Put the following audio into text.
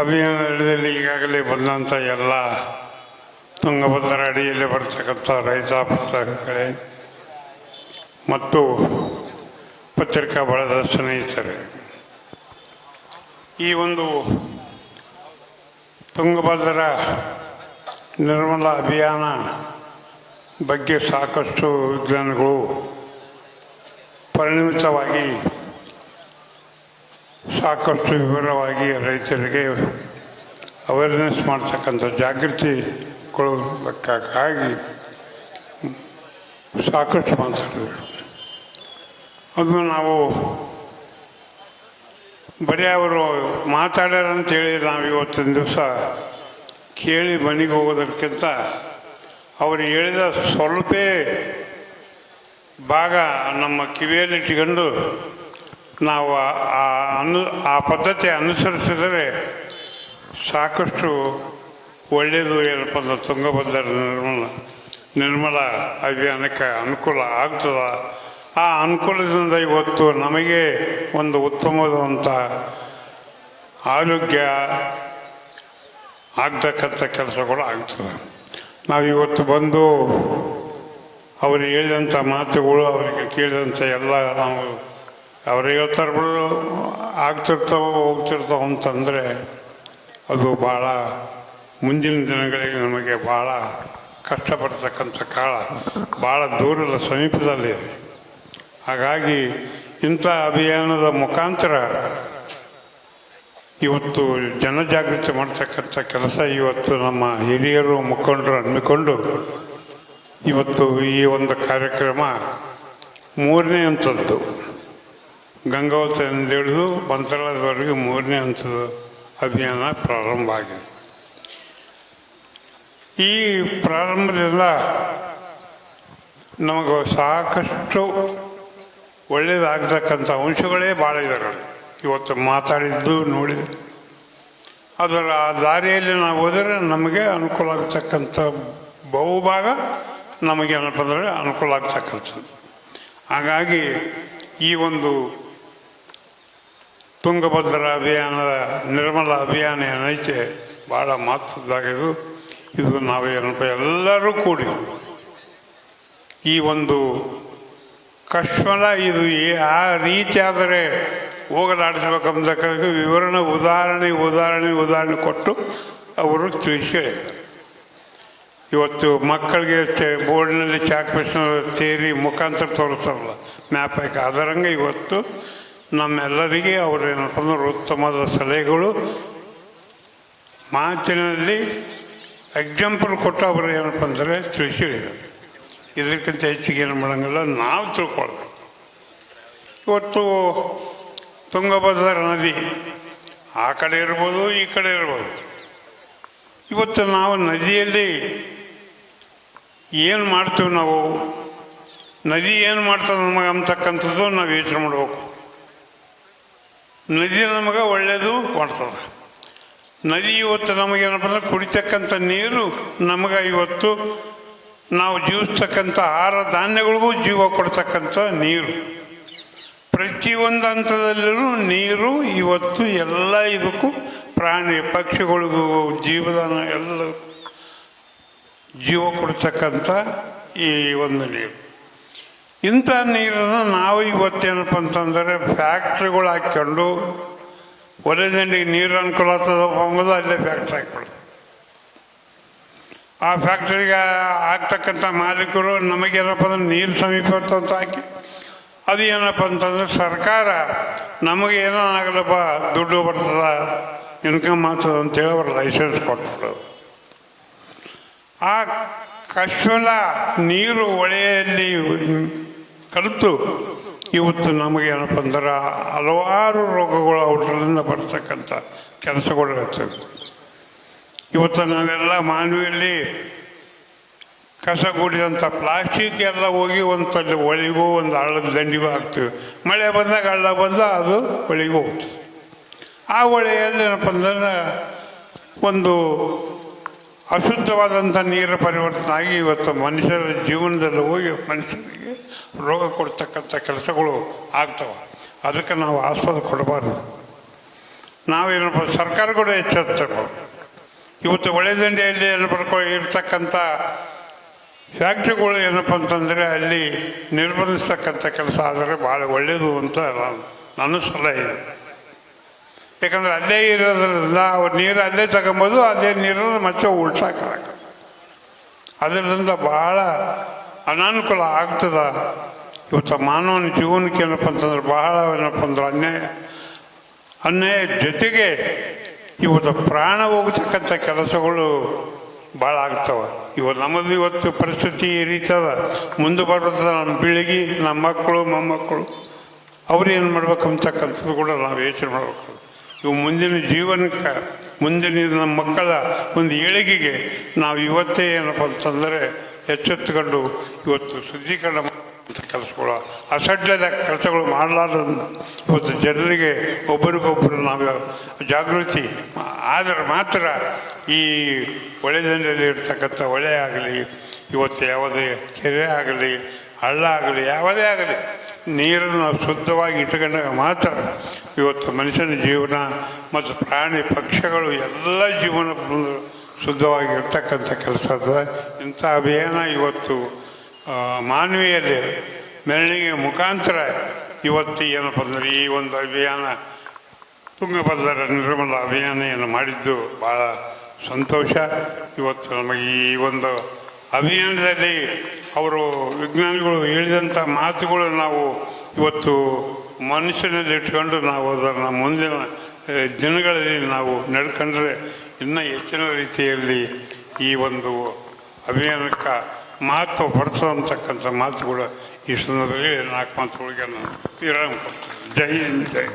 ಅಭಿಯಾನದಲ್ಲಿ ಈಗಾಗಲೇ ಬಂದಂಥ ಎಲ್ಲ ತುಂಗಭದ್ರ ಅಡಿಯಲ್ಲಿ ಬರ್ತಕ್ಕಂಥ ರೈತಾಪಿ ಸಂಘಗಳೇ ಮತ್ತು ಪತ್ರಿಕಾ ಬಳದ ಸ್ನೇಹಿತರೆ, ಈ ಒಂದು ತುಂಗಭದ್ರಾ ನಿರ್ಮಲ ಅಭಿಯಾನ ಬಗ್ಗೆ ಸಾಕಷ್ಟು ವಿಜ್ಞಾನಗಳು ಪರಿಣಿತವಾಗಿ ಸಾಕಷ್ಟು ವಿವರವಾಗಿ ರೈತರಿಗೆ ಅವೇರ್ನೆಸ್ ಮಾಡ್ತಕ್ಕಂಥ ಜಾಗೃತಿ ಕೊಡೋದಕ್ಕಾಗಿ ಸಾಕಷ್ಟು ಮಾತಾಡಿದ್ರು ಅದು ನಾವು ಬರೀ ಅವರು ಮಾತಾಡ್ಯಾರಂತೇಳಿ ನಾವು ಇವತ್ತಿನ ದಿವಸ ಕೇಳಿ ಮನೆಗೆ ಹೋಗೋದಕ್ಕಿಂತ ಅವರು ಹೇಳಿದ ಸ್ವಲ್ಪ ಭಾಗ ನಮ್ಮ ಕಿವಿಯಲ್ಲಿ ಇಟ್ಕೊಂಡು ನಾವು ಆ- ಅನು, ಆ ಪದ್ಧತಿ ಅನುಸರಿಸಿದರೆ ಸಾಕಷ್ಟು ಒಳ್ಳೆಯದು ಏನಪ್ಪ ತುಂಗಭದ್ರಾ ನಿರ್ಮಲ ನಿರ್ಮಲ ಅಭಿಯಾನಕ್ಕೆ ಅನುಕೂಲ ಆಗ್ತದ. ಆ ಅನುಕೂಲದಿಂದ ಇವತ್ತು ನಮಗೆ ಒಂದು ಉತ್ತಮವಾದಂಥ ಆರೋಗ್ಯ ಆಗ್ತಕ್ಕಂಥ ಕೆಲಸಗಳು ಆಗ್ತದೆ. ನಾವು ಇವತ್ತು ಬಂದು ಅವರು ಹೇಳಿದಂಥ ಮಾತುಗಳು, ಅವರಿಗೆ ಕೇಳಿದಂಥ ಎಲ್ಲ ನಾವು ಅವ್ರು ಹೇಳ್ತಾರೆ ಬಿಡು, ಆಗ್ತಿರ್ತಾವ, ಹೋಗ್ತಿರ್ತಾವ ಅಂತಂದರೆ ಅದು ಭಾಳ ಮುಂದಿನ ದಿನಗಳಿಗೆ ನಮಗೆ ಭಾಳ ಕಷ್ಟಪಡ್ತಕ್ಕಂಥ ಕಾಲ. ಭಾಳ ದೂರದ ಸಮೀಪದಲ್ಲಿದೆ ಹಾಗಾಗಿ ಇಂಥ ಅಭಿಯಾನದ ಮುಖಾಂತರ ಇವತ್ತು ಜನಜಾಗೃತಿ ಮಾಡ್ತಕ್ಕಂಥ ಕೆಲಸ ಇವತ್ತು ನಮ್ಮ ಹಿರಿಯರು, ಮುಖಂಡರು ಹಮ್ಮಿಕೊಂಡು ಇವತ್ತು ಈ ಒಂದು ಕಾರ್ಯಕ್ರಮ ಮೂರನೇ ಹಂತದ್ದು. ಗಂಗಾವತಿಯಿಂದ ಹಿಡಿದು ಮಂತ್ರಾಲಯದವರೆಗೆ ಮೂರನೇ ಹಂತದ ಅಭಿಯಾನ ಪ್ರಾರಂಭ ಆಗಿದೆ. ಈ ಪ್ರಾರಂಭದಿಂದ ನಮಗೆ ಸಾಕಷ್ಟು ಒಳ್ಳೆಯದಾಗ್ತಕ್ಕಂಥ ಅಂಶಗಳೇ ಭಾಳ ಇದ್ದಾರೆ ಇವತ್ತು ಮಾತಾಡಿದ್ದು ನೋಡಿ ಅದರ ಆ ದಾರಿಯಲ್ಲಿ ನಾವು ಹೋದರೆ ನಮಗೆ ಅನುಕೂಲ ಆಗ್ತಕ್ಕಂಥ ಬಹುಭಾಗ ನಮಗೆ ಏನಪ್ಪ ಅಂದರೆ ಅನುಕೂಲ ಆಗ್ತಕ್ಕಂಥದ್ದು. ಹಾಗಾಗಿ ಈ ಒಂದು ತುಂಗಭದ್ರಾ ಅಭಿಯಾನದ ನಿರ್ಮಲ ಅಭಿಯಾನ ಏನೈತೆ, ಭಾಳ ಮಹತ್ವದ್ದಾಗಿದ್ದು, ಇದು ನಾವು ಏನಪ್ಪ ಎಲ್ಲರೂ ಕೂಡಿ ಈ ಒಂದು ಕಶ್ಮಲ ಇದು ಆ ರೀತಿ ಆದರೆ ಹೋಗಲಾಡಿಸಬೇಕಂಬತಕ್ಕ ವಿವರಣೆ, ಉದಾಹರಣೆ ಉದಾಹರಣೆ ಉದಾಹರಣೆ ಕೊಟ್ಟು ಅವರು ತಿಳಿಸಿ. ಇವತ್ತು ಮಕ್ಕಳಿಗೆ ಬೋರ್ಡ್ನಲ್ಲಿ ಚಾಕ್ ಸೇರಿ ಮುಖಾಂತರ ತೋರಿಸ್ತಾರಲ್ಲ, ಮ್ಯಾಪ್ ಹಾಕಿ, ಅದರಂಗೆ ಇವತ್ತು ನಮ್ಮೆಲ್ಲರಿಗೆ ಅವರು ಏನಪ್ಪ ಅಂದ್ರೆ ಉತ್ತಮವಾದ ಸಲಹೆಗಳು. ಮಾತಿನಲ್ಲಿ ಎಕ್ಸಾಂಪಲ್ ಕೊಟ್ಟು ಅವರು ಏನಪ್ಪ ಅಂದರೆ ತಿಳಿಸಿ ಇದಕ್ಕಿಂತ ಹೆಚ್ಚಿಗೆ ಏನು ಮಾಡೋಂಗಿಲ್ಲ, ನಾವು ತಿಳ್ಕೊಳ್ಬೇಕು. ಇವತ್ತು ತುಂಗಭದ್ರಾ ನದಿ, ಆ ಕಡೆ ಇರ್ಬೋದು, ಈ ಕಡೆ ಇರ್ಬೋದು. ಇವತ್ತು ನಾವು ನದಿಯಲ್ಲಿ ಏನು ಮಾಡ್ತೀವಿ ನಾವು? ನದಿ ಏನು ಮಾಡ್ತದೆ ನಮಗೆ ಅಂತಕ್ಕಂಥದ್ದು ನಾವು ಯೋಚನೆ ಮಾಡಬೇಕು. ನದಿ ನಮಗೆ ಒಳ್ಳೆಯದು ಮಾಡ್ತದೆ. ನದಿ ಇವತ್ತು ನಮಗೇನಪ್ಪ ಅಂದ್ರೆ ಕುಡಿತಕ್ಕಂಥ ನೀರು ನಮಗೆ ಇವತ್ತು ನಾವು ಜೀವಿಸ್ತಕ್ಕಂಥ ಆಹಾರ ಧಾನ್ಯಗಳಿಗೂ ಜೀವ ಕೊಡ್ತಕ್ಕಂಥ ನೀರು. ಪ್ರತಿಯೊಂದು ಹಂತದಲ್ಲೂ ನೀರು ಇವತ್ತು ಎಲ್ಲ ಇದಕ್ಕೂ ಪ್ರಾಣಿ ಪಕ್ಷಿಗಳಿಗೂ ಜೀವದಾನ ಎಲ್ಲ ಜೀವ ಕೊಡ್ತಕ್ಕಂಥ ಈ ಒಂದು ನೀರು. ಇಂಥ ನೀರನ್ನು ನಾವು ಇವತ್ತೇನಪ್ಪ ಅಂತಂದರೆ ಫ್ಯಾಕ್ಟ್ರಿಗಳು ಹಾಕ್ಕೊಂಡು ಒಲೆದಂಡಿಗೆ ನೀರು ಅನುಕೂಲ ಆಗ್ತದಪ್ಪ ಅಂಬುದು, ಅಲ್ಲೇ ಫ್ಯಾಕ್ಟ್ರಿ ಹಾಕ್ಬಿಡ್ತು ಆ ಫ್ಯಾಕ್ಟ್ರಿಗೆ ಆಗ್ತಕ್ಕಂಥ ಮಾಲೀಕರು ನಮಗೇನಪ್ಪ ಅಂದ್ರೆ ನೀರು ಸಮೀಪ ಅಂತ ಹಾಕಿ, ಅದು ಏನಪ್ಪ ಅಂತಂದ್ರೆ ಸರ್ಕಾರ ನಮಗೆ ಏನಾಗಲಪ್ಪ ದುಡ್ಡು ಬರ್ತದ, ಇನ್ಕಮ್ ಆಗ್ತದ ಅಂತೇಳಿ ಅವ್ರು ಲೈಸೆನ್ಸ್ ಕೊಟ್ಬಿಡೋದು. ಆ ಕಶ್ಮಲ ನೀರು ಹೊಳೆಯಲ್ಲಿ ಕಲಿತು. ಇವತ್ತು ನಮಗೇನಪ್ಪ ಅಂದ್ರೆ ಹಲವಾರು ರೋಗಗಳು ಔಷಧದಿಂದ ಬರ್ತಕ್ಕಂಥ ಕೆಲಸಗಳು ಇರ್ತವೆ ಇವತ್ತು ನಾವೆಲ್ಲ ಮಾನವಿಯಲ್ಲಿ ಕಸ ಕೂಡಿದಂಥ ಪ್ಲಾಸ್ಟಿಕ್ ಎಲ್ಲ ಹೋಗಿ ಒಂದು ತಲೆ ಒಳಿಗೂ ಒಂದು ಹಳ್ಳದ ದಂಡಿಗೂ ಹಾಕ್ತೀವಿ. ಮಳೆ ಬಂದಾಗ ಹಳ್ಳ ಬಂದ ಅದು ಒಳಿಗೂ ಹೋಗ್ತದೆ. ಆ ಹೊಳೆಯಲ್ಲಿ ಏನಪ್ಪ ಅಂದ್ರೆ ಒಂದು ಅಶುದ್ಧವಾದಂಥ ನೀರು ಪರಿವರ್ತನೆ ಆಗಿ ಇವತ್ತು ಮನುಷ್ಯರ ಜೀವನದಲ್ಲಿ ಹೋಗಿ ಮನುಷ್ಯರಿಗೆ ರೋಗ ಕೊಡ್ತಕ್ಕಂಥ ಕೆಲಸಗಳು ಆಗ್ತವೆ. ಅದಕ್ಕೆ ನಾವು ಆಸ್ಪದ ಕೊಡಬಾರ್ದು. ನಾವೇನಪ್ಪ, ಸರ್ಕಾರ ಕೂಡ ಎಚ್ಚೆತ್ತಬೇಕು. ಇವತ್ತು ಒಳ್ಳೆದಂಡೆಯಲ್ಲಿ ಏನಪ್ಪ, ಇರ್ತಕ್ಕಂಥ ಫ್ಯಾಕ್ಟ್ರಿಗಳು ಏನಪ್ಪ ಅಂತಂದರೆ ಅಲ್ಲಿ ನಿರ್ಬಂಧಿಸ್ತಕ್ಕಂಥ ಕೆಲಸ ಆದರೆ ಭಾಳ ಒಳ್ಳೆಯದು ಅಂತ ನಾನು ಸಲಹೆ. ಇದೆ ಯಾಕಂದರೆ ಅಲ್ಲೇ ಇರೋದ್ರಿಂದ ಅವ್ರು ನೀರು ಅಲ್ಲೇ ತಗೊಂಬೋದು, ಅದೇ ನೀರನ್ನು ಮತ್ತೆ ಉಳ್ಸಾಕ ಅದರಿಂದ ಭಾಳ ಅನಾನುಕೂಲ ಆಗ್ತದ. ಇವತ್ತು ಮಾನವನ ಜೀವನಕ್ಕೆ ಏನಪ್ಪ ಅಂತಂದ್ರೆ ಬಹಳ ಏನಪ್ಪ ಅಂದ್ರೆ ಅನ್ಯಾಯ ಅನ್ಯಾಯ ಜೊತೆಗೆ ಇವತ್ತು ಪ್ರಾಣ ಹೋಗತಕ್ಕಂಥ ಕೆಲಸಗಳು ಭಾಳ ಆಗ್ತವೆ. ಇವತ್ತು ನಮ್ಮದು ಇವತ್ತು ಪರಿಸ್ಥಿತಿ ಈ ರೀತಿ ಅದ. ಮುಂದೆ ಬರ್ತದೆ ನಮ್ಮ ಪೀಳಿಗೆ ನಮ್ಮ ಮಕ್ಕಳು, ಮೊಮ್ಮಕ್ಕಳು. ಅವ್ರು ಏನು ಮಾಡ್ಬೇಕು ಅಂತಕ್ಕಂಥದ್ದು ಕೂಡ ನಾವು ಯೋಚನೆ ಮಾಡಬೇಕು. ಇವು ಮುಂದಿನ ಜೀವನಕ್ಕೆ, ಮುಂದಿನ ನಮ್ಮ ಮಕ್ಕಳ ಒಂದು ಏಳಿಗೆಗೆ ನಾವು ಇವತ್ತೇ ಏನಪ್ಪ ಅಂತಂದರೆ ಎಚ್ಚೆತ್ತುಕೊಂಡು ಇವತ್ತು ಶುದ್ಧೀಕರಣ ಮಾಡುವಂಥ ಕೆಲಸಗಳು, ಅಸಡ್ಡದ ಕೆಲಸಗಳು ಮಾಡಲಾರ್ದನ್ನು ಇವತ್ತು ಜನರಿಗೆ ಒಬ್ಬರಿಗೊಬ್ಬರು ನಾವು ಜಾಗೃತಿ, ಆದರೆ ಮಾತ್ರ ಈ ಒಳ್ಳೆದಂಡೆಯಲ್ಲಿ ಇರ್ತಕ್ಕಂಥ ಹೊಳೆ ಆಗಲಿ, ಇವತ್ತು ಯಾವುದೇ ಕೆರೆ ಆಗಲಿ, ಹಳ್ಳ ಆಗಲಿ, ಯಾವುದೇ ಆಗಲಿ, ನೀರನ್ನು ಶುದ್ಧವಾಗಿ ಇಟ್ಟುಕೊಂಡಾಗ ಮಾತ್ರ ಇವತ್ತು ಮನುಷ್ಯನ ಜೀವನ ಮತ್ತು ಪ್ರಾಣಿ ಪಕ್ಷಿಗಳು ಎಲ್ಲ ಜೀವನ ಬಂದು ಶುದ್ಧವಾಗಿ ಇರ್ತಕ್ಕಂಥ ಕೆಲಸ ಇಂಥ ಅಭಿಯಾನ ಇವತ್ತು ಮಾನವೀಯತೆ ಮೆರವಣಿಗೆ ಮುಖಾಂತರ ಇವತ್ತು ಏನಪ್ಪ ಅಂದರೆ ಈ ಒಂದು ಅಭಿಯಾನ, ತುಂಗಭದ್ರ ನಿರ್ಮಲ ಅಭಿಯಾನ ಮಾಡಿದ್ದು ಭಾಳ ಸಂತೋಷ. ಇವತ್ತು ನಮಗೆ ಈ ಒಂದು ಅಭಿಯಾನದಲ್ಲಿ ಅವರು ವಿಜ್ಞಾನಿಗಳು ಹೇಳಿದಂಥ ಮಾತುಗಳು ನಾವು ಇವತ್ತು ಮನುಷ್ಯನಲ್ಲಿ ಇಟ್ಕೊಂಡು ನಾವು ಅದನ್ನು ಮುಂದಿನ ದಿನಗಳಲ್ಲಿ ನಾವು ನಡ್ಕೊಂಡ್ರೆ ಇನ್ನೂ ಹೆಚ್ಚಿನ ರೀತಿಯಲ್ಲಿ ಈ ಒಂದು ಅಭಿಯಾನಕ್ಕೆ ಮಹತ್ವ ಪಡಿಸೋಂತಕ್ಕಂಥ ಮಾತುಗಳು ಈ ಸಂದರ್ಭದಲ್ಲಿ ನಾಲ್ಕು ಮಾತುಗಳಿಗೆ ನಾನು ವಿರಾಮ ಜೈ ಹಿಂದ್, ಜೈ